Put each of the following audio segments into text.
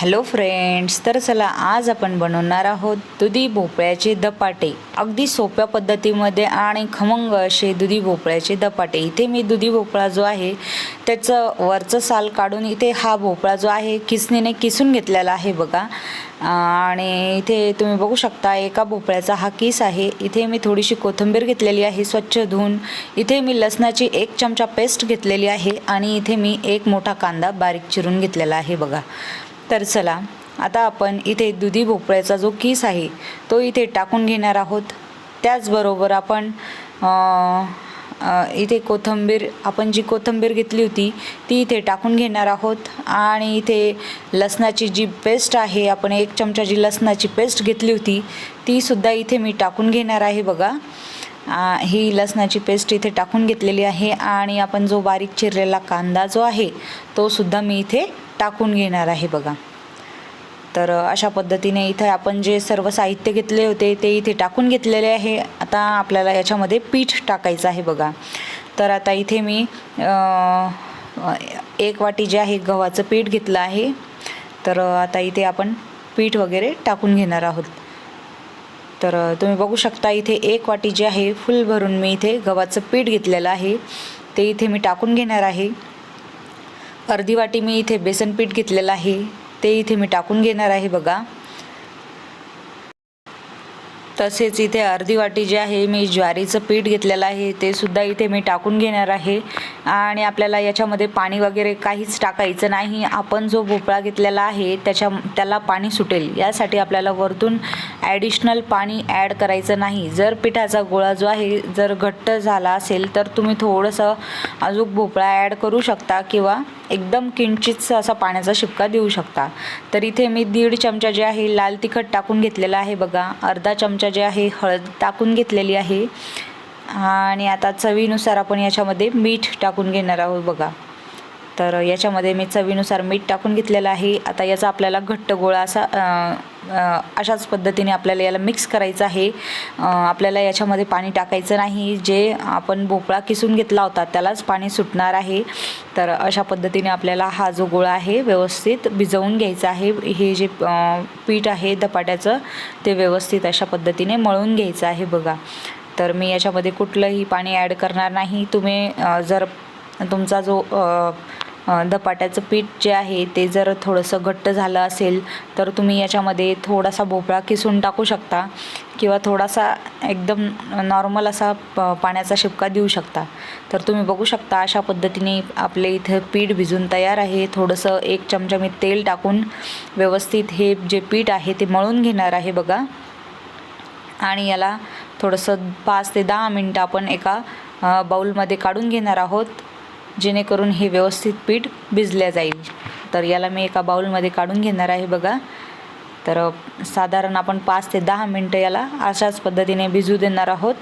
Hello friends तर चला आज आपण बनवणार आहोत दुधी भोपळ्याचे दपाटे. अगदी सोप्या पद्धतीमध्ये आणि खमंग असे दुधी भोपळ्याचे दपाटे. इथे मी दुधी भोपळा जो आहे त्याचं वरचं साल काढून इथे हा भोपळा जो आहे किसणीने किसून घेतलेला आहे बघा. आणि इथे तुम्ही बघू शकता एका भोपळ्याचा हा किस आहे. इथे मी थोडीशी कोथिंबीर घेतलेली आहे स्वच्छ धुवून. इथे मी लसणाची एक चमचा पेस्ट घेतलेली आहे आणि इथे मी एक मोठा कांदा बारीक चिरून घेतलेला आहे बघा. तर चला आता आपण इथे दुधी भोपळ्याचा जो किस आहे तो इथे टाकून घेणार आहोत. त्याचबरोबर आपण इथे कोथिंबीर आपण जी कोथिंबीर घेतली होती ती इथे टाकून घेणार आहोत. आणि इथे लसणाची जी पेस्ट आहे आपण एक चमचा जी लसणाची पेस्ट घेतली होती ती सुद्धा इथे मी टाकून घेणार आहे बघा. ही लसणाची पेस्ट इथे टाकून घेतलेली आहे. आणि आपण जो बारीक चिरलेला कांदा जो आहे तो सुद्धा मी इथे टाकून घेणार आहे बघा. तर अशा पद्धतीने इथे आपण जे सर्व साहित्य घेतले होते ते इथे टाकून घेतलेले आहे. आता आपल्याला याच्यामध्ये पीठ टाकायचं आहे बघा. तर आता इथे मी एक वाटी जे आहे गव्हाचं पीठ घेतलं आहे. तर आता इथे आपण पीठ वगैरे टाकून घेणार आहोत. तर तुम्ही बघू शकता इथे एक वाटी जे आहे फुल भरून मी इथे गव्हाचं पीठ घेतलेलं आहे. ते इथे मी टाकून घेणार आहे. अर्धी वाटी मी इथे बेसन पीठ घेतलेलं आहे. ते इथे मी टाकून घेणार आहे बघा. तसेच इथे अर्धी वाटी जे आहे मी ज्वारीचं पीठ घेतलेलं आहे. ते सुद्धा इथे मी टाकून घेणार आहे. आणि आपल्याला याच्यामध्ये पाणी वगैरे काहीच टाकायचं नाही. आपण जो भोपळा घेतलेला आहे त्याच्या त्याला पाणी सुटेल. यासाठी आपल्याला वरतून ॲडिशनल पाणी ॲड करायचं नाही. जर पिठाचा गोळा जो आहे जर घट्ट झाला असेल तर तुम्ही थोडंसं अजून भोपळा ॲड करू शकता किंवा एकदम किंचितसा असा पाण्याचा शिपका देऊ शकता. तर इथे मी दीड चमचा जे आहे लाल तिखट टाकून घेतलेला आहे बघा. अर्धा चमचा जे आहे हळद टाकून घेतलेली आहे. आणि आता चवीनुसार आपण याच्यामध्ये मीठ टाकून घेणार आहोत बघा. तर याच्यामध्ये मी चवीनुसार मीठ टाकून घेतलेलं आहे. आता याचा आपल्याला घट्ट गोळा असा अशाच पद्धतीने आपल्याला याला मिक्स करायचं आहे. आपल्याला याच्यामध्ये पाणी टाकायचं नाही. जे आपण भोपळा किसून घेतला होता त्यालाच पाणी सुटणार आहे. तर अशा पद्धतीने आपल्याला हा जो गोळा आहे व्यवस्थित भिजवून घ्यायचा आहे. हे जे पीठ आहे धपाट्याचं ते व्यवस्थित अशा पद्धतीने मळून घ्यायचं आहे बघा. तर मी याच्यामध्ये कुठलंही पाणी ॲड करणार नाही. तुम्ही जर तुमचा जो धपाट्याचं पीठ जे आहे ते जर थोडंसं घट्ट झालं असेल तर तुम्ही याच्यामध्ये थोडासा भोपळा किसून टाकू शकता किंवा थोडासा एकदम नॉर्मल असा प पाण्याचा शिपका देऊ शकता. तर तुम्ही बघू शकता अशा पद्धतीने आपले इथं पीठ भिजून तयार आहे. थोडंसं एक चमचा मी तेल टाकून व्यवस्थित हे जे पीठ आहे ते मळून घेणार आहे बघा. आणि याला थोडंसं पाच ते दहा मिनटं आपण एका बाऊलमध्ये बाउलमध्ये काढून घेणार आहोत. जेणेकरून हे व्यवस्थित पीठ भिजल्या जाईल. तर याला मी एका बाउलमध्ये काढून घेणार आहे बघा. तर साधारण आपण पाच ते दहा मिनटं याला अशाच पद्धतीने भिजू देणार आहोत.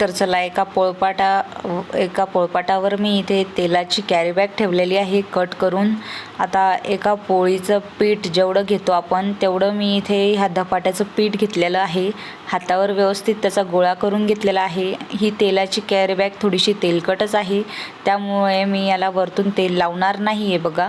तर चला एका पोळपाटा एका पोळपाटावर मी इथे तेलाची कॅरीबॅग ठेवलेली आहे कट करून. आता एका पोळीचं पीठ जेवढं घेतो आपण तेवढं मी इथे ह्या धपाट्याचं पीठ घेतलेलं आहे. हातावर व्यवस्थित त्याचा गोळा करून घेतलेला आहे. ही तेलाची कॅरीबॅग थोडीशी तेलकटच आहे. त्यामुळे मी याला वरतून तेल लावणार नाही आहे बघा.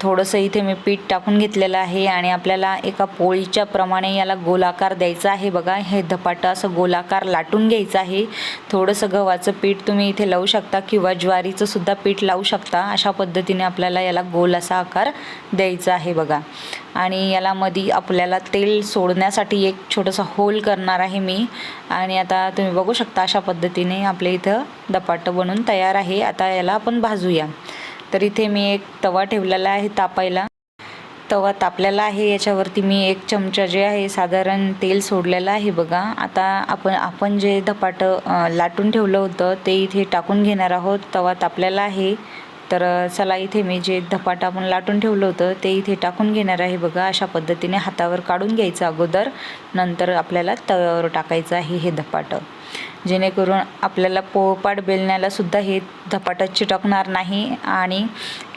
थोडंसं इथे मी पीठ टाकून घेतलेलं आहे आणि आपल्याला एका पोळीच्या प्रमाणे याला गोलाकार द्यायचा आहे बघा. हे धपाटं असं गोलाकार लाटून घ्यायचं आहे. थोडंसं गव्हाचं पीठ तुम्ही इथे लावू शकता किंवा ज्वारीचं सुद्धा पीठ लावू शकता. अशा पद्धतीने आपल्याला याला गोल असा आकार द्यायचा आहे बघा. आणि याला मधी आपल्याला तेल सोडण्यासाठी एक छोटंसं होल करणार आहे मी. आणि आता तुम्ही बघू शकता अशा पद्धतीने आपल्या इथं धपाटं बनून तयार आहे. आता याला आपण भाजूया. तर इथे मी एक तवा ठेवलेला आहे तापायला. तवा तापलेला आहे याच्यावरती मी एक चमचा जे आहे साधारण तेल सोडलेलं आहे बघा. आता आपण आपण जे धपाटं लाटून ठेवलं होतं ते इथे टाकून घेणार आहोत. तवा तापलेला आहे. तर चला इथे मी जे धपाटं आपण लाटून ठेवलं होतं ते इथे टाकून घेणार आहे बघा. अशा पद्धतीने हातावर काढून घ्यायचं अगोदर. नंतर आपल्याला तव्यावर टाकायचं आहे हे धपाटं. जेणेकरून आपल्याला पोळपाट बेलण्यालासुद्धा हे धपाटं चिटकणार नाही आणि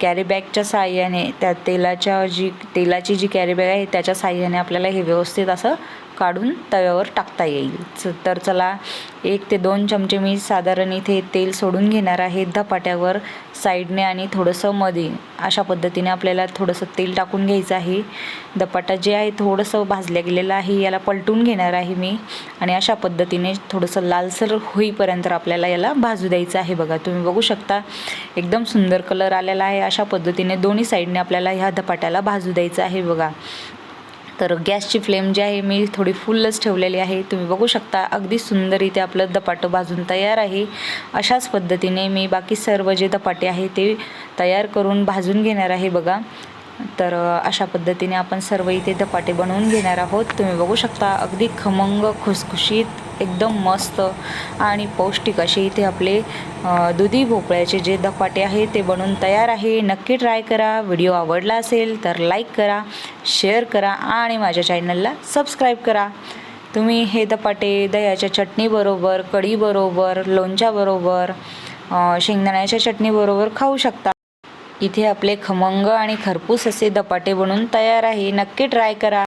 कॅरीबॅगच्या साह्याने त्या तेलाच्या जी तेलाची जी कॅरीबॅग आहे त्याच्या साहाय्याने आपल्याला हे व्यवस्थित असं काढून तव्यावर टाकता येईल. च- तर चला एक ते दोन चमचे मी साधारण इथे तेल सोडून घेणार आहे धपाट्यावर साईडने आणि थोडंसं मध्ये अशा पद्धतीने आपल्याला थोडंसं तेल टाकून घ्यायचं आहे. धपाटा जे आहे थोडंसं भाजल्या गेलेलं आहे याला पलटून घेणार आहे मी. आणि अशा पद्धतीने थोडंसं लालसर होईपर्यंत आपल्याला याला भाजू द्यायचं आहे बघा. तुम्ही बघू शकता एकदम सुंदर कलर आलेला आहे. अशा पद्धतीने दोन्ही साईडने आपल्याला ह्या धपाट्याला भाजू द्यायचं आहे बघा. तर गॅसची फ्लेम जी आहे मी थोडी फुलच ठेवलेली आहे. तुम्ही बघू शकता अगदी सुंदर इथे आपलं धपाटं भाजून तयार आहे. अशाच पद्धतीने मी बाकी सर्व जे धपाटे आहे ते तयार करून भाजून घेणार आहे बघा. तर अशा पद्धतीने आपण सर्व इथे धपाटे बनवून घेणार आहोत. तुम्ही बघू शकता अगदी खमंग खुसखुशीत एकदम मस्त आणि पौष्टिक असे इथे आपले दुधी भोपळ्याचे जे धपाटे आहे ते बनवून तयार आहे. नक्की ट्राय करा. व्हिडिओ आवडला असेल तर लाईक करा शेअर करा आणि माझ्या चॅनलला सबस्क्राईब करा. तुम्ही हे धपाटे दह्याच्या चटणीबरोबर कढीबरोबर लोणच्याबरोबर शेंगदाण्याच्या चटणीबरोबर खाऊ शकता. इथे आपले खमंग आणि खरपूस असे धपाटे बनवून तयार आहे. नक्की ट्राय करा.